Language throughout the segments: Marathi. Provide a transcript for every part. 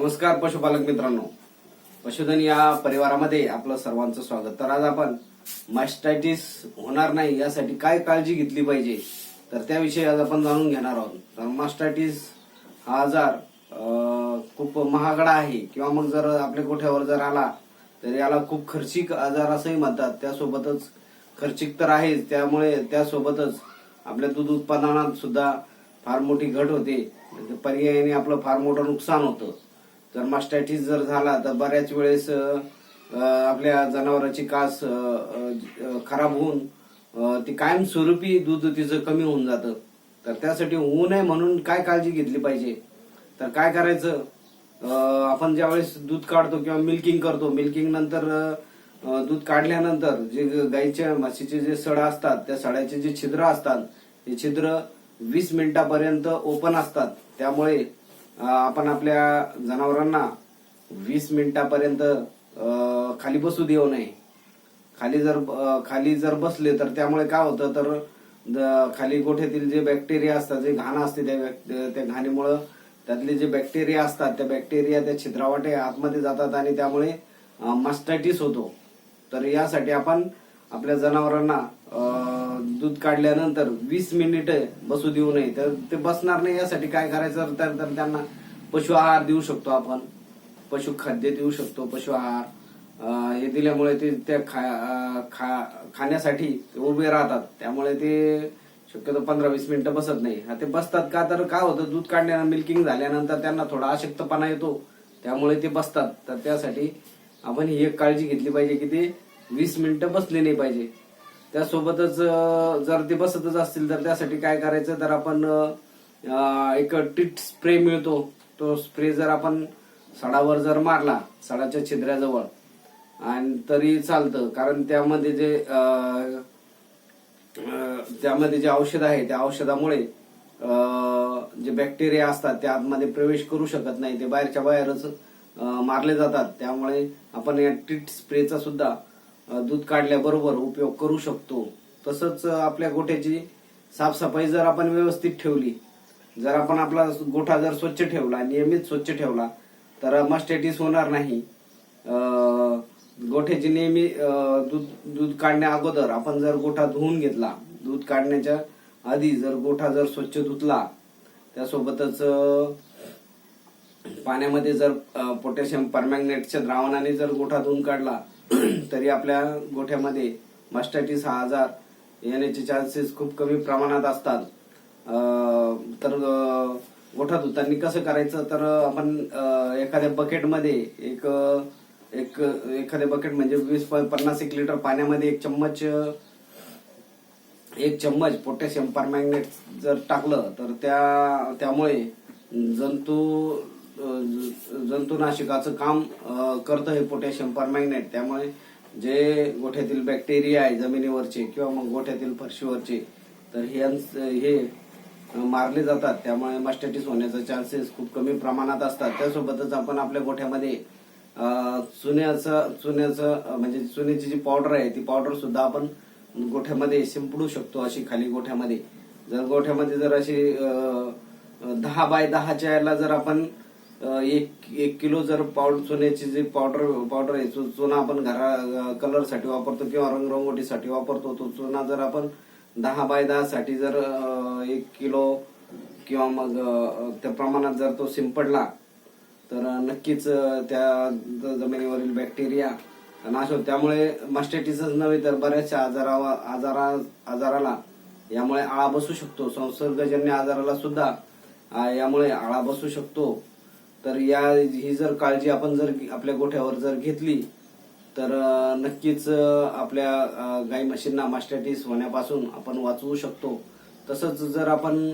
नमस्कार पशुपालक मित्रांनो. पशुधन या परिवारामध्ये आपलं सर्वांचं स्वागत. तर आज आपण मास्टायटिस होणार नाही यासाठी काय काळजी घेतली पाहिजे तर त्याविषयी आज आपण जाणून घेणार आहोत. तर मास्टायटिस हा आजार खूप महागडा आहे किंवा मग जर आपल्या गोठ्यावर जर आला तर याला खूप खर्चिक आजार असंही म्हणतात. त्यासोबतच खर्चिक तर आहेच. त्यामुळे त्यासोबतच आपल्या दूध उत्पादनात सुद्धा फार मोठी घट होते. पर्यायाने आपलं फार मोठं नुकसान होतं. जर मास्टायटिस जर झाला तर बऱ्याच वेळेस आपल्या जनावरांची कास खराब होऊन ती कायमस्वरूपी दूध तिचं कमी होऊन जातं. तर त्यासाठी होऊ नये म्हणून काय काळजी घेतली पाहिजे? तर काय करायचं? आपण ज्यावेळेस दूध काढतो किंवा मिल्किंग करतो मिल्किंग नंतर दूध काढल्यानंतर जे गाईच्या म्हशीचे जे सडा असतात त्या सड्याचे जे छिद्र असतात ते छिद्र वीस मिनिटापर्यंत ओपन असतात. त्यामुळे आपण आपल्या जनावरांना वीस मिनिटापर्यंत खाली बसू देऊ नये. खाली जर खाली जर बसले तर त्यामुळे काय होतं तर खाली गोठ्यातील जे बॅक्टेरिया असतात जे घाण असते त्या बॅक- त्या घाणीमुळं त्यातले जे बॅक्टेरिया असतात त्या बॅक्टेरिया त्या छिद्रावाटे आतमध्ये जातात आणि त्यामुळे मास्टायटिस होतो. तर यासाठी आपण आपल्या जनावरांना दूध काढल्यानंतर वीस मिनिट बसू देऊ नये. तर ते बसणार नाही यासाठी काय करायचं? तर तर त्यांना पशु आहार देऊ शकतो आपण. पशु खाद्य देऊ शकतो पशु आहार. हे दिल्यामुळे ते त्या खा खा- खाण्यासाठी उभे राहतात. त्यामुळे ते शक्यतो पंधरा वीस मिनिटं बसत नाही. ते बसतात का तर काय होतं दूध काढण्यानं मिल्किंग झाल्यानंतर त्यांना थोडा अशक्तपणा येतो. त्यामुळे ते बसतात. तर त्यासाठी आपण ही एक काळजी घेतली पाहिजे की ते वीस मिनिटं बसले नाही पाहिजे. त्यासोबतच जर ते बसतच असतील तर त्यासाठी काय करायचं? तर आपण एक टिट स्प्रे मिळतो. तो स्प्रे जर आपण सडावर जर मारला सडाच्या छिद्राजवळ आणि तरी चालतं. कारण त्यामध्ये जे त्यामध्ये जे औषध आहे त्या औषधामुळे जे बॅक्टेरिया असतात ते आतमध्ये प्रवेश करू शकत नाही. ते बाहेरच्या बाहेरच मारले जातात. त्यामुळे आपण या टीट स्प्रेचा सुद्धा दूध काढल्याबरोबर उपयोग करू शकतो. तसंच आपल्या गोठ्याची साफसफाई जर आपण व्यवस्थित ठेवली जर आपण आपला गोठा जर स्वच्छ ठेवला नियमित स्वच्छ ठेवला तर मस्टेटिस होणार नाही. गोठ्याची नेहमी दूध दूध काढण्या अगोदर आपण जर गोठा धुवून घेतला दूध काढण्याच्या आधी जर गोठा जर स्वच्छ धुतला त्यासोबतच पाण्यामध्ये जर पोटॅशियम परमॅग्नेटच्या द्रावणाने जर गोठा धुवून काढला तरी आपल्या गोठ्यामध्ये मास्टायटिस हा आजार येण्याचे चान्सेस खूप कमी प्रमाणात असतात. तर गोठा धुताना कसं करायचं तर आपण एखाद्या बकेटमध्ये एक एक एखाद्या बकेट म्हणजे वीस पन्नास एक लिटर पाण्यामध्ये एक चम्मच एक चम्मच पोटॅशियम परमॅग्नेट जर टाकलं तर त्या त्यामुळे जंतू अं, जंतुनाशकाचं काम करतं हे पोटॅशियम परमॅग्नेट त्यामुळे जे गोठ्यातील बॅक्टेरिया आहे जमिनीवरचे किंवा मग गोठ्यातील फरशीवरचे तर हे हे मारले जातात. त्यामुळे मास्टायटिस होण्याचे चान्सेस खूप कमी प्रमाणात असतात. त्यासोबतच आपण आपल्या गोठ्यामध्ये चुन्याचं चुन्याचं म्हणजे चुन्याची जी पावडर आहे ती पावडर सुद्धा आपण गोठ्यामध्ये शिंपडू शकतो अशी खाली गोठ्यामध्ये. जर गोठ्यामध्ये जर अशी दहा बाय दहाच्या याला जर आपण एक एक किलो जर पावडर चुन्याची जी पावडर पावडर आहे चुना आपण घरा कलरसाठी वापरतो किंवा रंगरंगोटीसाठी वापरतो तो चुना जर आपण दहा बाय दहा साठी जर एक किलो किंवा मग त्या प्रमाणात जर तो शिंपडला तर नक्कीच त्या जमिनीवरील बॅक्टेरिया नाश होतो. त्यामुळे मास्टेटिसच नव्हे तर बऱ्याचशा आजारा आजारा आजाराला यामुळे आळा बसू शकतो. संसर्गजन्य आजाराला सुद्धा यामुळे आळा बसू शकतो. तर या ही जर काळजी आपण जर आपल्या गोठ्यावर जर घेतली तर नक्कीच आपल्या गाई म्हशींना मास्टायटिस होण्यापासून आपण वाचवू शकतो. तसंच जर आपण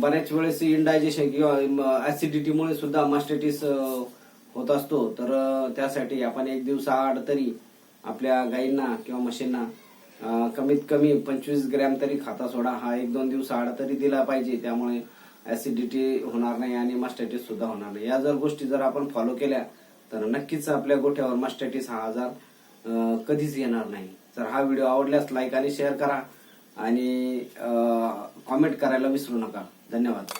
बऱ्याच वेळेस इंडायजेशन किंवा ऍसिडिटीमुळे सुद्धा मास्टायटिस होत असतो. तर त्यासाठी आपण एक दिवसाआड तरी आपल्या गाईंना किंवा म्हशींना कमीत कमी पंचवीस ग्रॅम तरी खाता सोडा. हा एक दोन दिवसाआड तरी दिला पाहिजे. त्यामुळे ऍसिडिटी होणार नाही आणि मास्टायटिस सुद्धा होणार नाही. या जर गोष्टी जर आपण फॉलो केल्या तर नक्कीच आपल्या गोठ्यावर मास्टॅटिस हा आजार कधीच येणार नाही. तर हा व्हिडिओ आवडल्यास लाईक आणि शेअर करा आणि कॉमेंट करायला विसरू नका. धन्यवाद.